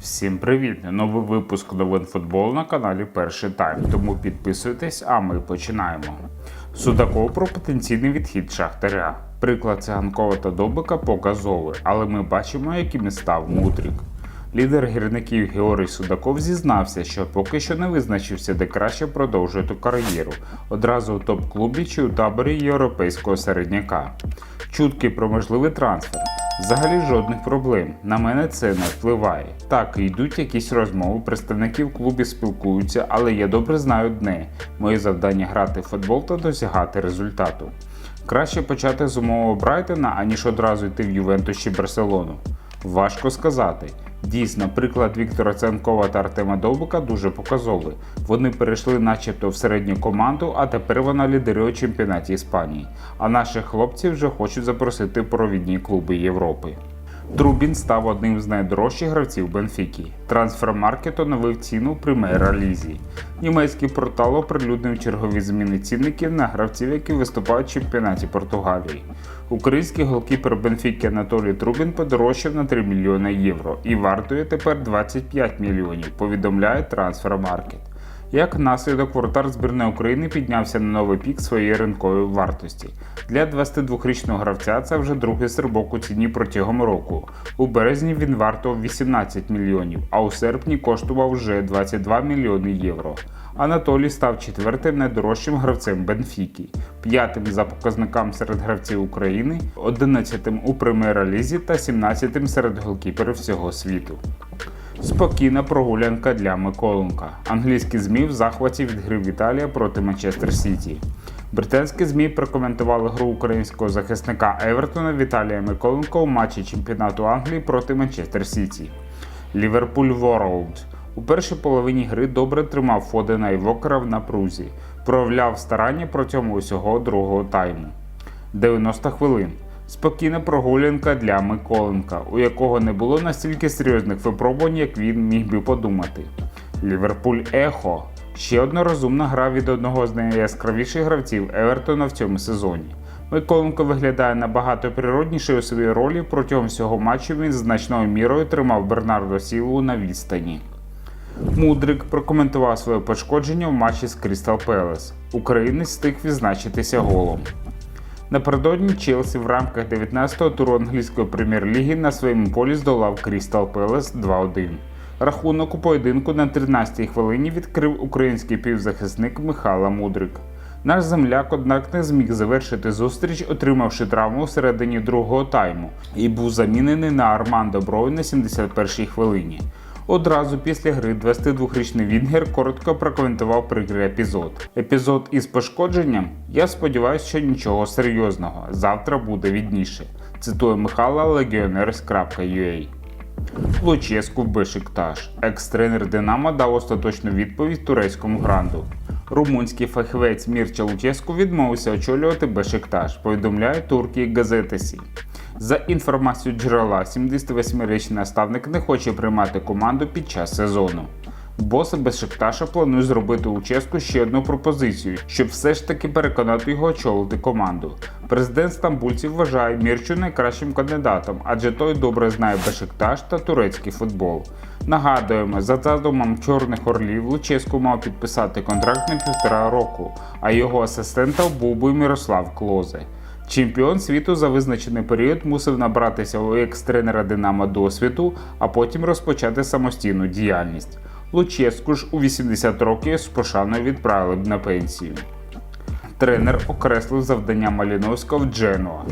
Всім привіт! Новий випуск новин футболу на каналі Перший Тайм. Тому підписуйтесь, а ми починаємо. Судаков про потенційний відхід Шахтаря. Приклад циганкова та Добика показовий, але ми бачимо, яким став Мудрик. Лідер гірників Георгій Судаков зізнався, що поки що не визначився, де краще продовжувати кар'єру одразу у топ-клубі чи у таборі європейського середняка. Чутки про можливий трансфер. Взагалі жодних проблем. На мене це не впливає. Так, йдуть якісь розмови, представники в клубі спілкуються, але я добре знаю дне. моє завдання грати в футбол та досягати результату. Краще почати з умового Брайтона, аніж одразу йти в Ювентус чи Барселону. Важко сказати. Дійсно, приклад Віктора Ценкова та Артема Довбика дуже показовий. Вони перейшли начебто в середню команду, а тепер вона лідирує у чемпіонаті Іспанії. А наших хлопців вже хочуть запросити провідні клуби Європи. Трубін став одним з найдорожчих гравців Бенфіки. Трансфермаркет оновив ціну в Примейра Лізі. Німецький портал оприлюднив чергові зміни цінників на гравців, які виступають в чемпіонаті Португалії. Український голкіпер Бенфіки Анатолій Трубін подорожчав на 3 мільйони євро і вартує тепер 25 мільйонів, повідомляє Трансфермаркет. Як наслідок воротар збірної України піднявся на новий пік своєї ринкової вартості. Для 22-річного гравця це вже другий стрибок у ціні протягом року. У березні він вартував 18 мільйонів, а у серпні коштував вже 22 мільйони євро. Анатолій став четвертим найдорожчим гравцем Бенфіки, п'ятим за показниками серед гравців України, одинадцятим у прем'єр-лізі та 17-тим серед голкіперів всього світу. Спокійна прогулянка для Миколенка. Англійські ЗМІ в захваті від гри Віталія проти Манчестер Сіті. Британські ЗМІ прокоментували гру українського захисника Евертона Віталія Миколенка у матчі чемпіонату Англії проти Манчестер Сіті. Ліверпуль Ворлд. У першій половині гри добре тримав Фодена і Вокера в напрузі, проявляв старання протягом усього другого тайму. 90 хвилин. Спокійна прогулянка для Миколенка, у якого не було настільки серйозних випробувань, як він міг би подумати. Ліверпуль Ехо ще одна розумна гра від одного з найяскравіших гравців Евертона в цьому сезоні. Миколенко виглядає набагато природніше у своїй ролі протягом всього матчу він значною мірою тримав Бернардо Сілу на відстані. Мудрик прокоментував своє пошкодження в матчі з Крістал Пелес. Українець встиг відзначитися голом. Напередодні Челсі в рамках 19-го туру англійської прем'єр-ліги на своєму полі здолав Крістал Пелес 2-1. Рахунок у поєдинку на 13-й хвилині відкрив український півзахисник Михайло Мудрик. Наш земляк, однак, не зміг завершити зустріч, отримавши травму всередині другого тайму, і був замінений на Армандо Брой на 71-й хвилині. Одразу після гри 22-річний Вінгер коротко прокоментував прикрий епізод. Епізод із пошкодженням. Я сподіваюся, що нічого серйозного. Завтра буде відніше. Цитує Михайла Legioners.ua. Луческу Бешикташ. Екс-тренер Динамо дав остаточну відповідь турецькому гранду. Румунський фахівець Мірча Луческу відмовився очолювати Бешикташ, повідомляє турки Газетесі. За інформацією джерела, 78-річний наставник не хоче приймати команду під час сезону. Бос Бешикташа планує зробити у Ческу ще одну пропозицію, щоб все ж таки переконати його очолити команду. Президент стамбульців вважає Мірчу найкращим кандидатом, адже той добре знає Бешикташ та турецький футбол. Нагадуємо, за задумом Чорних Орлів Луческу мав підписати контракт на півтора року, а його асистентом був би Мірослав Клозе. Чемпіон світу за визначений період мусив набратися у екс-тренера Динамо досвіду, а потім розпочати самостійну діяльність. Луческу ж у 80 років з пошаною відправили б на пенсію. Тренер окреслив завдання Маліновського в Дженуа.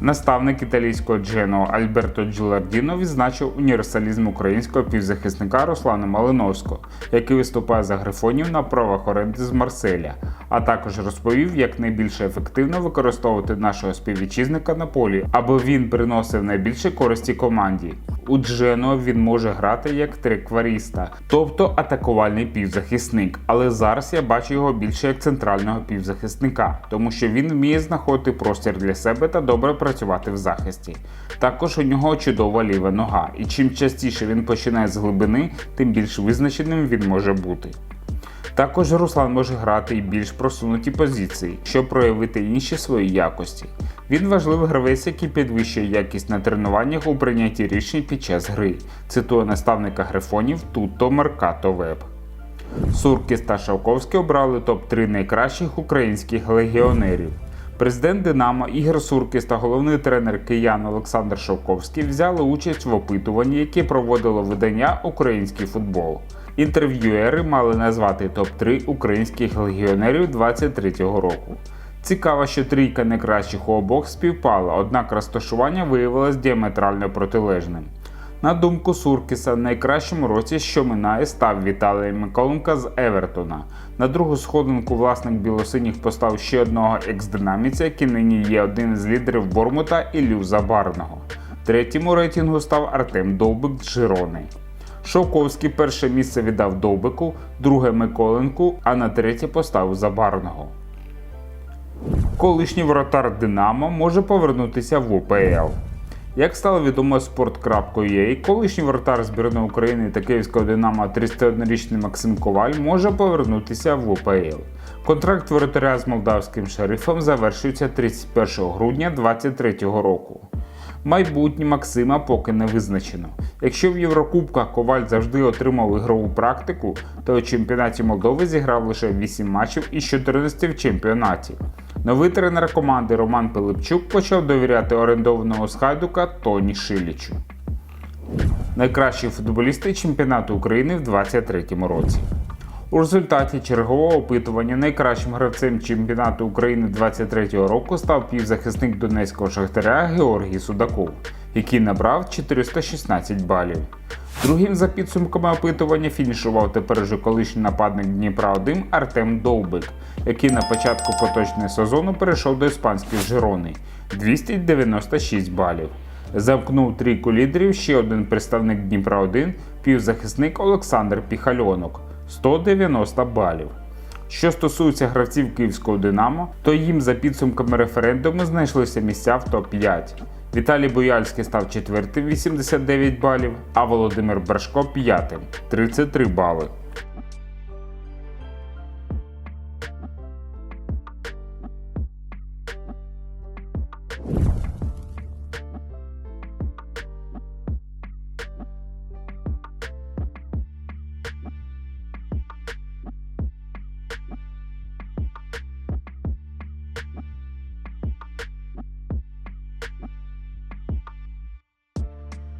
Наставник італійського Дженуа Альберто Джилардіно відзначив універсалізм українського півзахисника Руслана Малиновського, який виступає за грифонів на правах оренди з Марселя, а також розповів, як найбільше ефективно використовувати нашого співвітчизника на полі, аби він приносив найбільше користі команді. У Джено він може грати як трикваріста, тобто атакувальний півзахисник. Але зараз я бачу його більше як центрального півзахисника, тому що він вміє знаходити простір для себе та добре працювати в захисті. Також у нього чудова ліва нога, і чим частіше він починає з глибини, тим більш визначеним він може бути. Також Руслан може грати і більш просунуті позиції, щоб проявити інші свої якості. Він важливий гравець, який підвищує якість на тренуваннях у прийнятті рішень під час гри, цитує наставника грифонів Тутто Меркато Веб. Суркіс та Шавковський обрали топ-3 найкращих українських легіонерів. Президент Динамо Ігор Суркіс та головний тренер киян Олександр Шовковський взяли участь в опитуванні, яке проводило видання Український футбол. Інтерв'юери мали назвати топ-3 українських легіонерів 23-го року. Цікаво, що трійка найкращих у обох співпала, однак розташування виявилось діаметрально протилежним. На думку Суркіса, найкращим у році, що минає, став Віталій Миколенко з Евертона. На другу сходинку власник білосиніх постав ще одного екс-динаміця, який нині є один з лідерів Бормута Іллю Забарного. Третім у рейтингу став Артем Довбик з Жирони. Шовковський перше місце віддав Довбику, друге Миколенку, а на третє поставив Забарного. Колишній воротар Динамо може повернутися в УПЛ. Як стало відомо sport.ua, колишній воротар збірної України та Київського Динамо 31-річний Максим Коваль може повернутися в УПЛ. Контракт воротаря з молдавським шерифом завершується 31 грудня 2023 року. Майбутнє Максима поки не визначено. Якщо в Єврокубках Коваль завжди отримав ігрову практику, то у чемпіонаті Молдови зіграв лише 8 матчів із 14 в чемпіонаті. Новий тренер команди Роман Пилипчук почав довіряти орендованого з Хайдука Тоні Шилічу. Найкращі футболісти чемпіонату України в 2023 році. У результаті чергового опитування найкращим гравцем чемпіонату України 2023 року став півзахисник Донецького шахтаря Георгій Судаков, який набрав 416 балів. Другим за підсумками опитування фінішував тепер вже колишній нападник Дніпра 1 Артем Довбик, який на початку поточного сезону перейшов до іспанської Жирони 296 балів. Замкнув трійку лідерів ще один представник Дніпра 1 півзахисник Олександр Піхальонок 190 балів. Що стосується гравців Київського Динамо, то їм за підсумками референдуму знайшлися місця в топ-5. Віталій Бояльський став четвертим 89 балів, а Володимир Брашко п'ятим 33 бали.